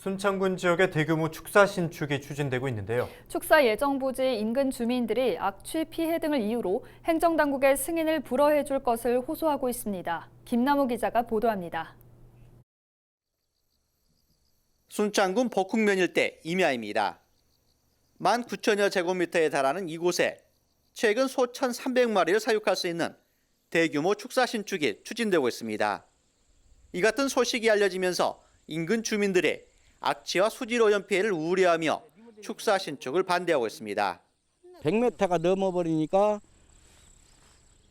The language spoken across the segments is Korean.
순창군 지역의 대규모 축사 신축이 추진되고 있는데요. 축사 예정 부지 인근 주민들이 악취 피해 등을 이유로 행정당국의 승인을 불허해 줄 것을 호소하고 있습니다. 김남우 기자가 보도합니다. 순창군 복흥면 일대 임야입니다. 19,000여 제곱미터에 달하는 이곳에 최근 소 1,300마리를 사육할 수 있는 대규모 축사 신축이 추진되고 있습니다. 이 같은 소식이 알려지면서 인근 주민들이 악취와 수질 오염 피해를 우려하며 축사 신축을 반대하고 있습니다. 100m가 넘어버리니까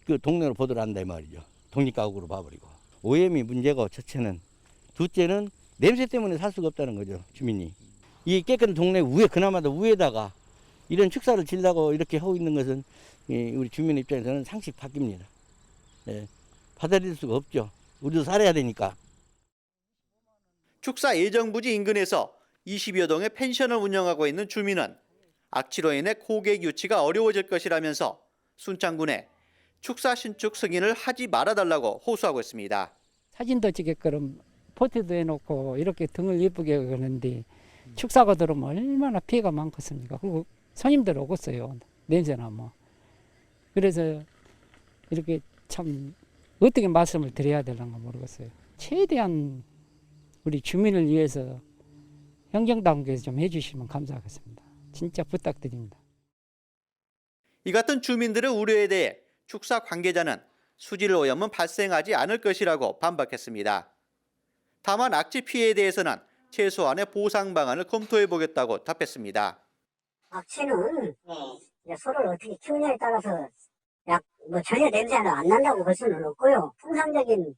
그 동네로 보들한다 이 말이죠. 독립가옥으로 봐버리고. 오염이 문제고 첫째는 둘째는 냄새 때문에 살 수가 없다는 거죠 주민이. 이 깨끗한 동네 위에 그나마도 위에다가 이런 축사를 질라고 이렇게 하고 있는 것은 이 우리 주민 입장에서는 상식 바뀝니다. 예, 받아들일 수가 없죠. 우리도 살아야 되니까. 축사 예정부지 인근에서 20여 동의 펜션을 운영하고 있는 주민은 악취로 인해 고객 유치가 어려워질 것이라면서 순창군에 축사 신축 승인을 하지 말아달라고 호소하고 있습니다. 사진도 찍게끔 포트도 해놓고 이렇게 등을 예쁘게 하는데 축사가 들어오면 얼마나 피해가 많겠습니까? 그리고 손님들 오겠어요. 냄새나 뭐. 그래서 이렇게 참 어떻게 말씀을 드려야 되는가 모르겠어요. 최대한 우리 주민을 위해서 행정당국에서 좀 해주시면 감사하겠습니다. 진짜 부탁드립니다. 이 같은 주민들의 우려에 대해 축사 관계자는 수질 오염은 발생하지 않을 것이라고 반박했습니다. 다만 악취 피해에 대해서는 최소한의 보상 방안을 검토해 보겠다고 답했습니다. 악취는 이제 소를 어떻게 키우냐에 따라서 약 뭐 전혀 냄새는 안 난다고 볼 수는 없고요. 통상적인 그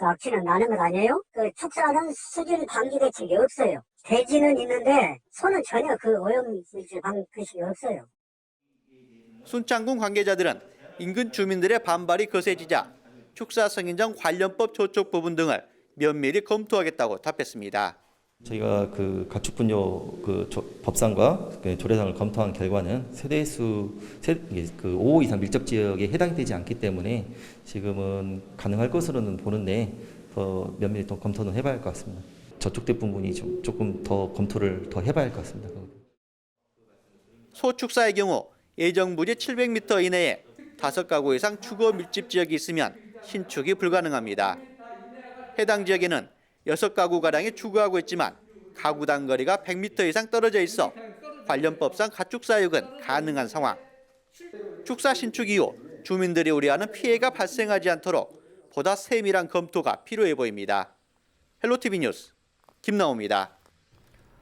악취는 나는 것 아니에요? 그 축사는 수질 방지 대책이 없어요. 돼지는 있는데 소는 전혀 그 오염 물질 방지책이 없어요. 순창군 관계자들은 인근 주민들의 반발이 거세지자 축사 승인정 관련법 조촉 부분 등을 면밀히 검토하겠다고 답했습니다. 저희가 그 가축분뇨 그 조- 법상과 그 조례상을 검토한 결과는 세대 수 세, 이게 그 5호 이상 밀접 지역에 해당이 되지 않기 때문에 지금은 가능할 것으로는 보는데 더 면밀히 또 검토는 해봐야 할 것 같습니다. 저쪽 대 부분이 좀 조금 더 검토를 더 해봐야 할 것 같습니다. 소축사의 경우 예정 부지 700m 이내에 다섯 가구 이상 주거 밀집 지역이 있으면 신축이 불가능합니다. 해당 지역에는 여섯 가구 가량이 주거하고 있지만 가구 단거리가 100m 이상 떨어져 있어 관련법상 가축 사육은 가능한 상황. 축사 신축 이후 주민들이 우려하는 피해가 발생하지 않도록 보다 세밀한 검토가 필요해 보입니다. 헬로티비 뉴스 김나옵니다.